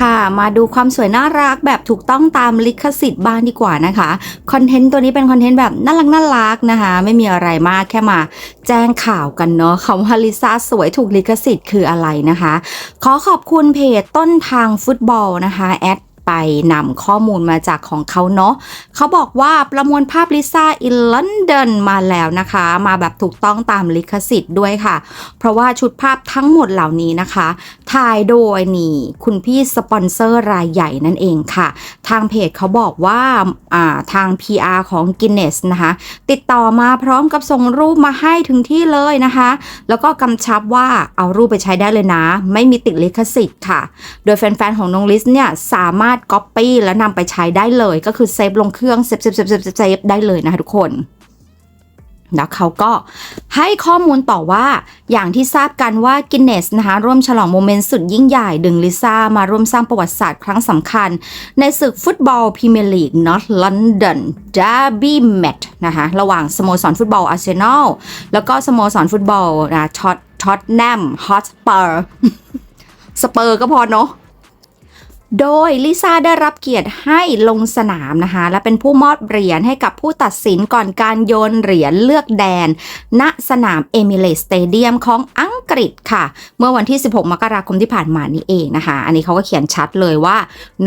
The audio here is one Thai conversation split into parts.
ค่ะ มาดูความสวยน่ารักแบบถูกต้องตามลิขสิทธิ์บ้างดีกว่านะคะ คอนเทนต์ตัวนี้เป็นคอนเทนต์แบบน่ารักน่ารักนะคะ ไม่มีอะไรมากแค่มาแจ้งข่าวกันเนาะคำว่าลิซ่าสวยถูกลิขสิทธิ์คืออะไรนะคะ ขอขอบคุณเพจต้นทางฟุตบอลนะคะแอด ไปนำข้อมูลมาจากของเขาเนาะเขาบอกว่าประมวลภาพลิซ่าอินลอนดอนมาแล้วนะคะ มาแบบถูกต้องตามลิขสิทธิ์ด้วยค่ะ เพราะว่าชุดภาพทั้งหมดเหล่านี้นะคะถ่ายโดยนี่คุณพี่สปอนเซอร์รายใหญ่นั่นเองค่ะ ทางเพจเขาบอกว่าาทาง PR ของ Guinness นะคะ ติดต่อมาพร้อมกับส่งรูปมาให้ถึงที่เลยนะคะ แล้วก็กำชับว่าเอารูปไปใช้ได้เลยนะ ไม่มีติดลิขสิทธิ์ค่ะ โดยแฟนๆ ของน้องลิสเนี่ยสามารถก๊อปปี้แล้วนำไปใช้ได้เลย ก็คือเซฟลงเครื่องเซฟเซฟเซฟเซฟเซฟได้เลยนะคะทุกคนแล้วเขาก็ให้ข้อมูลต่อว่าอย่างที่ทราบกันว่ากินเนสนะคะร่วมฉลองโมเมนต์สุดยิ่งใหญ่ดึงลิซ่ามาร่วมสร้างประวัติศาสตร์ครั้งสำคัญ ในศึกฟุตบอลพรีเมียร์ลีกนอตลอนดอนดาร์บี้แมตช์นะคะระหว่างสโมสรฟุตบอลอาร์เซนอลแล้วก็สโมสรฟุตบอลนะท็อตท็อตแนมฮอตสเปอร์สเปอร์ก็พอเนาะ โดยลิซ่าได้รับเกียรติให้ลงสนามนะคะ และเป็นผู้มอบเหรียญให้กับผู้ตัดสินก่อนการโยนเหรียญเลือกแดน ณสนามเอมิเลสสเตเดียมของอัง กฤษค่ะ เมื่อวันที่ 16 มกราคมที่ผ่านมานี่เองนะคะ อันนี้เขาก็เขียนชัดเลยว่า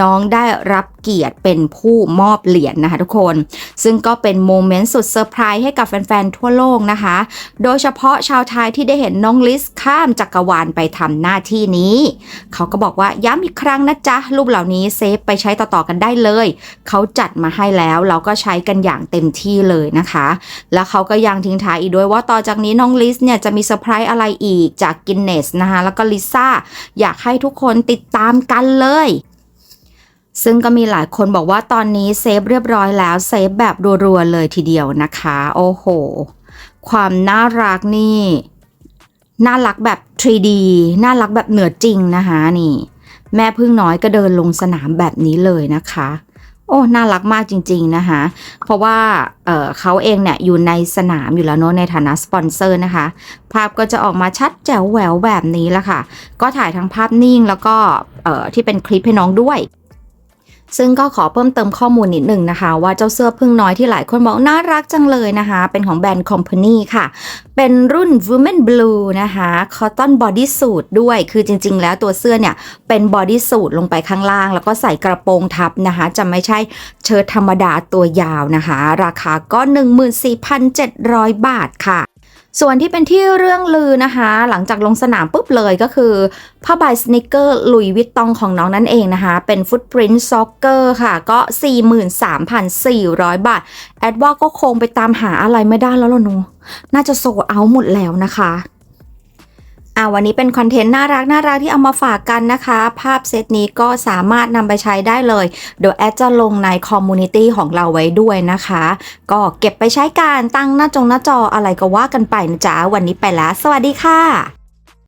น้องได้รับเกียรติเป็นผู้มอบเหรียญนะคะทุกคน ซึ่งก็เป็นโมเมนต์สุดเซอร์ไพรส์ให้กับแฟน ๆ ทั่วโลกนะคะ โดยเฉพาะชาวไทยที่ได้เห็นน้องลิสข้ามจักรวาลไปทำหน้าที่นี้ เขาก็บอกว่าย้ำอีกครั้งนะจ๊ะรูปเหล่านี้เซฟไปใช้ต่อๆกันได้เลย เขาจัดมาให้แล้วเราก็ใช้กันอย่างเต็มที่เลยนะคะ แล้วเขาก็ยังทิ้งท้ายอีกด้วยว่าต่อจากนี้น้องลิสเนี่ยจะมีเซอร์ไพรส์อะไรอีกจากกินเนสนะคะแล้วก็ลิซ่าอยากให้ทุกคนติดตามกันเลยซึ่งก็มีหลายคนบอกว่าตอนนี้เซฟเรียบร้อยแล้วเซฟแบบรัวๆเลยทีเดียวนะคะ โอ้โห ความน่ารักนี่ น่ารักแบบ 3D น่ารักแบบเหนือจริงนะคะนี่ แม่พึ่งน้อยก็เดินลงสนามแบบนี้เลยนะคะ โอ้ น่ารักมากจริง ๆ นะคะ เพราะว่าเเขาเองเนี่ยอยู่ในสนามอยู่แล้วเนาะในฐานะสปอนเซอร์นะคะ ภาพก็จะออกมาชัดแจ๋วแหววแบบนี้ละค่ะ ก็ถ่ายทั้งภาพนิ่งแล้วก็ที่เป็นคลิปให้น้องด้วย ซึ่งก็ขอเพิ่มเติมข้อมูลนิดหนึ่งนะคะ ว่าเจ้าเสื้อพึ่งน้อยที่หลายคนบอกน่ารักจังเลยนะคะ เป็นของแบรนด์ Company ค่ะ เป็นรุ่น Women Blue นะคะ Cotton Body Suit ด้วย คือจริง ๆ แล้วตัวเสื้อเนี่ยเป็น Body Suit ลงไปข้างล่าง แล้วก็ใส่กระโปรงทับนะคะ จะไม่ใช่เชิ้ตธรรมดาตัวยาวนะคะ ราคาก็ 14,700 บาทค่ะ ส่วนที่เป็นที่เรื่องลือนะคะ หลังจากลงสนามปุ๊บเลยก็คือผ้าใบสนิเกอร์ลุยวิตตองของน้องนั่นเองนะคะ เป็นฟุตปรินต์ซ็อกเกอร์ค่ะ ก็ 43,400 บาท แอดว่าก็คงไปตามหาอะไรไม่ได้แล้วล่ะนูน่าจะโซเอาหมดแล้วนะคะ อ่าวันนี้เป็นคอนเทนต์น่ารักน่ารักที่เอามาฝากกันนะคะ ภาพเซตนี้ก็สามารถนำไปใช้ได้เลย เดี๋ยวแอดจะลงในคอมมูนิตี้ของเราไว้ด้วยนะคะ ก็เก็บไปใช้การตั้งหน้าจงหน้าจออะไรก็ว่ากันไปนะจ๊ะ วันนี้ไปแล้ว สวัสดีค่ะ